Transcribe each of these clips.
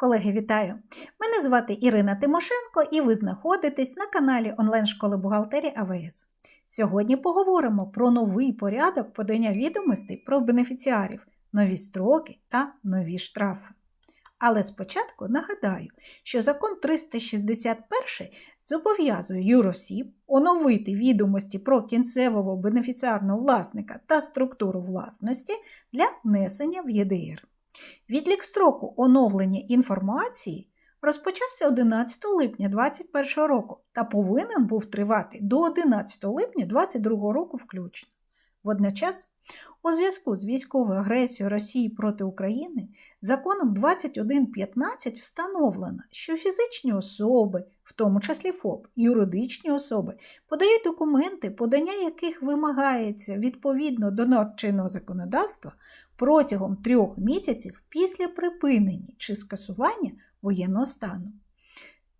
Колеги, вітаю! Мене звати Ірина Тимошенко і ви знаходитесь на каналі онлайн-школи бухгалтерії АВС. Сьогодні поговоримо про новий порядок подання відомостей про бенефіціарів, нові строки та нові штрафи. Але спочатку нагадаю, що закон 361 зобов'язує юросіб оновити відомості про кінцевого бенефіціарного власника та структуру власності для внесення в ЄДР. Відлік строку оновлення інформації розпочався 11 липня 2021 року та повинен був тривати до 11 липня 2022 року включно. Водночас, у зв'язку з військовою агресією Росії проти України, законом 2115 встановлено, що фізичні особи, в тому числі ФОП, юридичні особи, подають документи, подання яких вимагається відповідно до чинного законодавства протягом трьох місяців після припинення чи скасування воєнного стану.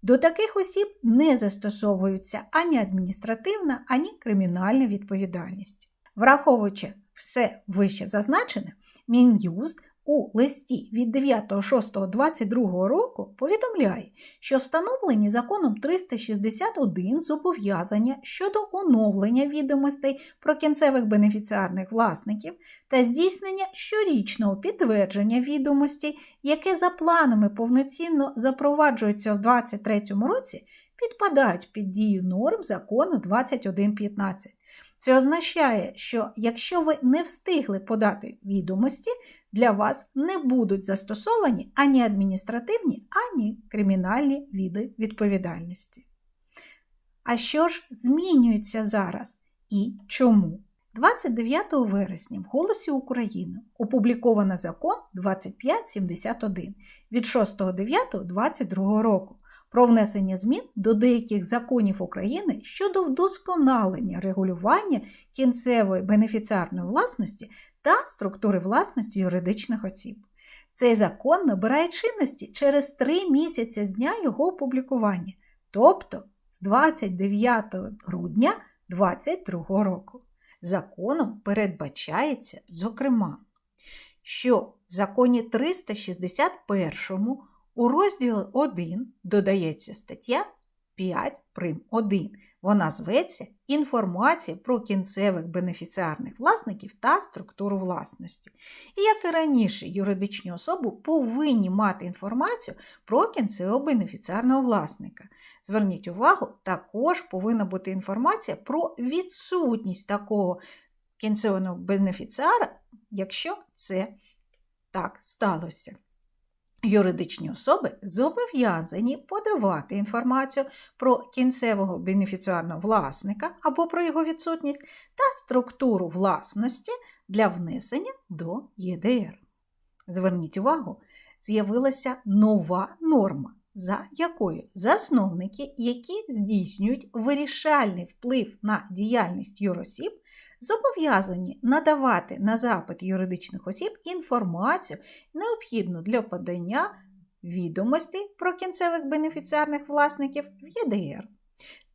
До таких осіб не застосовується ані адміністративна, ані кримінальна відповідальність. Враховуючи все вище зазначене, Мін'юст у листі від 9.6.22 року повідомляє, що встановлені законом 361 зобов'язання щодо оновлення відомостей про кінцевих бенефіціарних власників та здійснення щорічного підтвердження відомостей, яке за планами повноцінно запроваджується в 2023 році, підпадають під дію норм закону 2115. Це означає, що якщо ви не встигли подати відомості, для вас не будуть застосовані ані адміністративні, ані кримінальні види відповідальності. А що ж змінюється зараз і чому? 29 вересня в Голосі України опубліковано закон 2571 від 6.9.22 року про внесення змін до деяких законів України щодо вдосконалення регулювання кінцевої бенефіціарної власності та структури власності юридичних осіб. Цей закон набирає чинності через три місяці з дня його опублікування, тобто з 29 грудня 2022 року. Законом передбачається, зокрема, що в законі 361 у розділі 1 додається стаття 5 прим 1. Вона зветься Інформація про кінцевих бенефіціарних власників та структуру власності. І як і раніше, юридичні особи повинні мати інформацію про кінцевого бенефіціарного власника. Зверніть увагу, також повинна бути інформація про відсутність такого кінцевого бенефіціара, якщо це так сталося. Юридичні особи зобов'язані подавати інформацію про кінцевого бенефіціарного власника або про його відсутність та структуру власності для внесення до ЄДР. Зверніть увагу, з'явилася нова норма, за якою засновники, які здійснюють вирішальний вплив на діяльність юросіб, зобов'язані надавати на запит юридичних осіб інформацію, необхідну для подання відомостей про кінцевих бенефіціарних власників в ЄДР.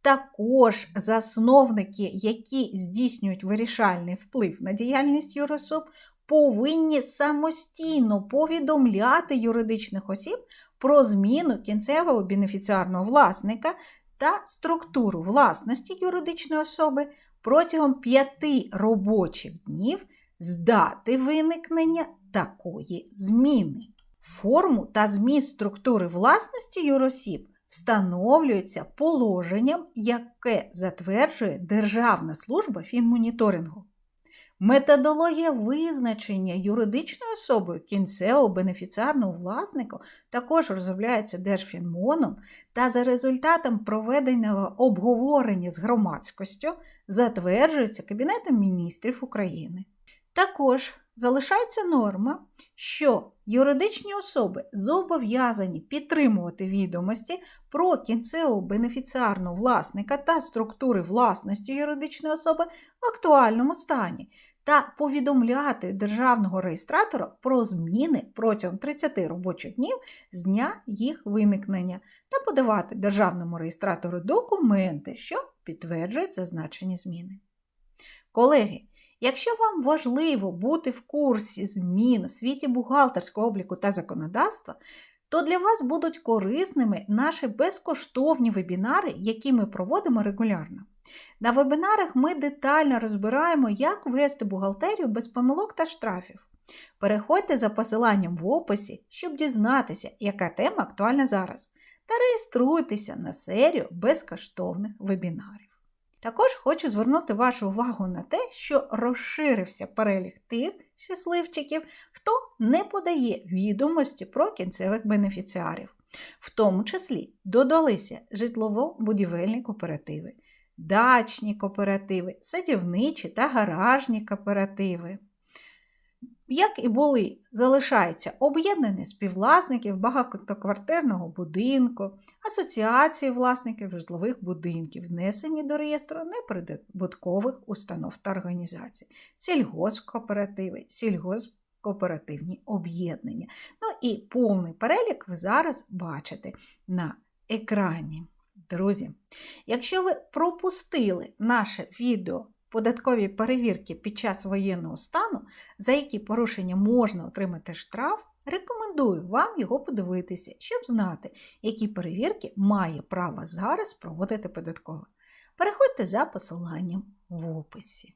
Також засновники, які здійснюють вирішальний вплив на діяльність юрособ, повинні самостійно повідомляти юридичних осіб про зміну кінцевого бенефіціарного власника та структуру власності юридичної особи протягом п'яти робочих днів з дати виникнення такої зміни. Форму та зміст структури власності юросіб встановлюється положенням, яке затверджує Державна служба фінмоніторингу. Методологія визначення юридичною особою кінцевого бенефіціарного власника також розробляється Держфінмоном та за результатом проведеного обговорення з громадськістю затверджується Кабінетом міністрів України. Також залишається норма, що юридичні особи зобов'язані підтримувати відомості про кінцевого бенефіціарного власника та структури власності юридичної особи в актуальному стані та повідомляти державного реєстратора про зміни протягом 30 робочих днів з дня їх виникнення та подавати державному реєстратору документи, що підтверджують зазначені зміни. Колеги, Якщо вам важливо бути в курсі змін в світі бухгалтерського обліку та законодавства, то для вас будуть корисними наші безкоштовні вебінари, які ми проводимо регулярно. На вебінарах ми детально розбираємо, як вести бухгалтерію без помилок та штрафів. Переходьте за посиланням в описі, щоб дізнатися, яка тема актуальна зараз, та реєструйтеся на серію безкоштовних вебінарів. Також хочу звернути вашу увагу на те, що розширився перелік тих щасливчиків, хто не подає відомості про кінцевих бенефіціарів. В тому числі додалися житлово-будівельні кооперативи, дачні кооперативи, садівничі та гаражні кооперативи. Як і були, залишаються об'єднані співвласників багатоквартирного будинку, асоціації власників житлових будинків, внесені до реєстру неприбуткових установ та організацій, сільгоспкооперативи, сільгоспкооперативні об'єднання. Ну і повний перелік ви зараз бачите на екрані. Друзі, якщо ви пропустили наше відео податкові перевірки під час воєнного стану, за які порушення можна отримати штраф, рекомендую вам його подивитися, щоб знати, які перевірки має право зараз проводити податково. Переходьте за посиланням в описі.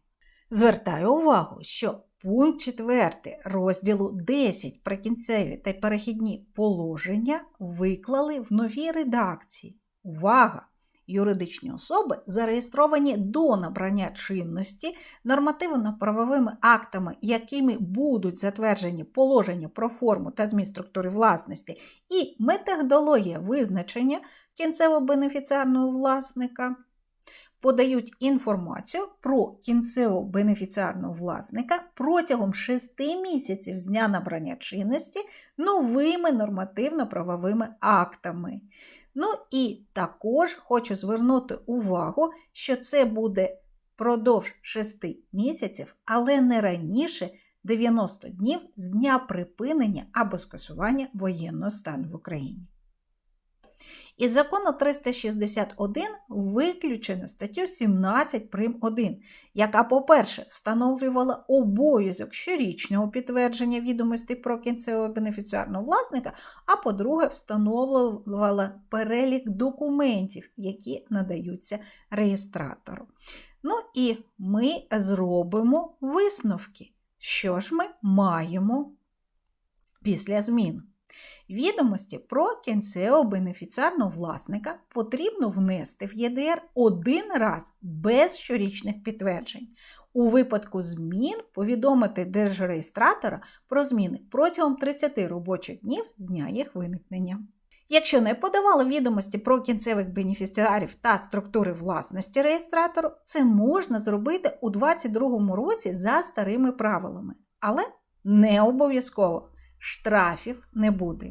Звертаю увагу, що пункт 4 розділу 10 прикінцеві та перехідні положення виклали в новій редакції. Увага! юридичні особи зареєстровані до набрання чинності нормативно-правовими актами, якими будуть затверджені положення про форму та зміст структури власності і методологія визначення кінцево-бенефіціарного власника. Подають інформацію про кінцевого бенефіціарного власника протягом 6 місяців з дня набрання чинності новими нормативно-правовими актами. Ну і також хочу звернути увагу, що це буде продовж 6 місяців, але не раніше 90 днів з дня припинення або скасування воєнного стану в Україні. Із закону 361 виключено статтю 17 прим 1, яка, по-перше, встановлювала обов'язок щорічного підтвердження відомостей про кінцевого бенефіціарного власника, а по-друге, встановлювала перелік документів, які надаються реєстратору. Ну і ми зробимо висновки, що ж ми маємо після змін. Відомості про кінцевого бенефіціарного власника потрібно внести в ЄДР один раз без щорічних підтверджень. У випадку змін повідомити держреєстратора про зміни протягом 30 робочих днів з дня їх виникнення. Якщо не подавали відомості про кінцевих бенефіціарів та структури власності реєстратору, це можна зробити у 2022 році за старими правилами, але не обов'язково штрафів не буде.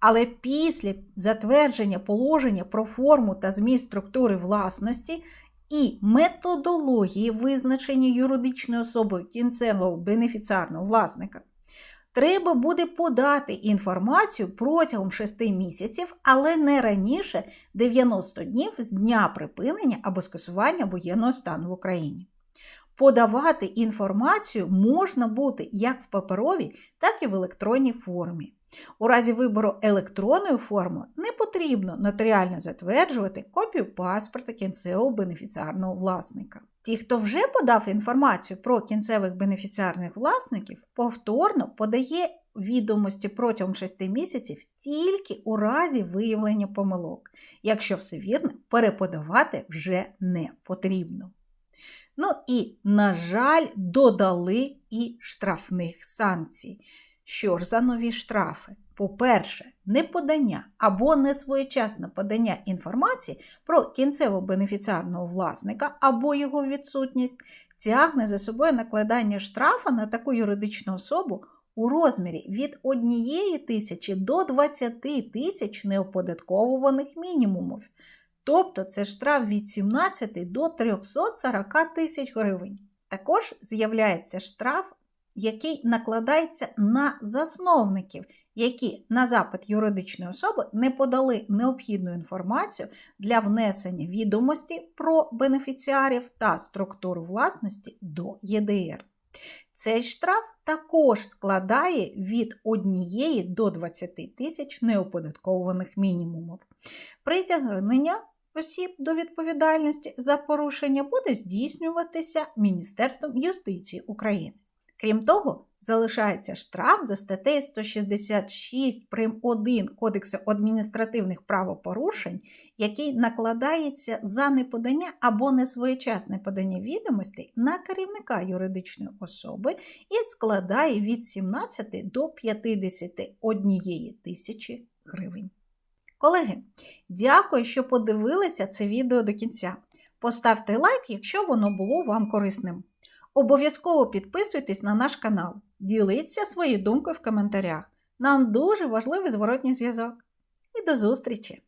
Але після затвердження положення про форму та зміст структури власності і методології визначення юридичною особою кінцевого бенефіціарного власника, треба буде подати інформацію протягом 6 місяців, але не раніше 90 днів з дня припинення або скасування воєнного стану в Україні подавати інформацію можна бути як в паперовій, так і в електронній формі. У разі вибору електронної форми не потрібно нотаріально затверджувати копію паспорта кінцевого бенефіціарного власника. Ті, хто вже подав інформацію про кінцевих бенефіціарних власників, повторно подає відомості протягом 6 місяців тільки у разі виявлення помилок. Якщо все вірно, переподавати вже не потрібно. Ну і, на жаль, додали і штрафних санкцій. Що ж за нові штрафи? По-перше, неподання або несвоєчасне подання інформації про кінцево бенефіціарного власника або його відсутність тягне за собою накладання штрафа на таку юридичну особу у розмірі від 1 тисячі до 20 тисяч неоподатковуваних мінімумів Тобто це штраф від 17 до 340 тисяч гривень. Також з'являється штраф, який накладається на засновників, які на запит юридичної особи не подали необхідну інформацію для внесення відомості про бенефіціарів та структуру власності до ЄДР. Цей штраф також складає від 1 до 20 тисяч неоподаткованих мінімумів. Притягнення осіб до відповідальності за порушення буде здійснюватися Міністерством юстиції України. Крім того, залишається штраф за статтею 166 прим. 1 Кодексу адміністративних правопорушень, який накладається за неподання або несвоєчасне подання відомостей на керівника юридичної особи і складає від 17 до 51 тисячі гривень. Колеги, дякую, що подивилися це відео до кінця. Поставте лайк, якщо воно було вам корисним. Обов'язково підписуйтесь на наш канал, діліться своєю думкою в коментарях. Нам дуже важливий зворотній зв'язок. І до зустрічі!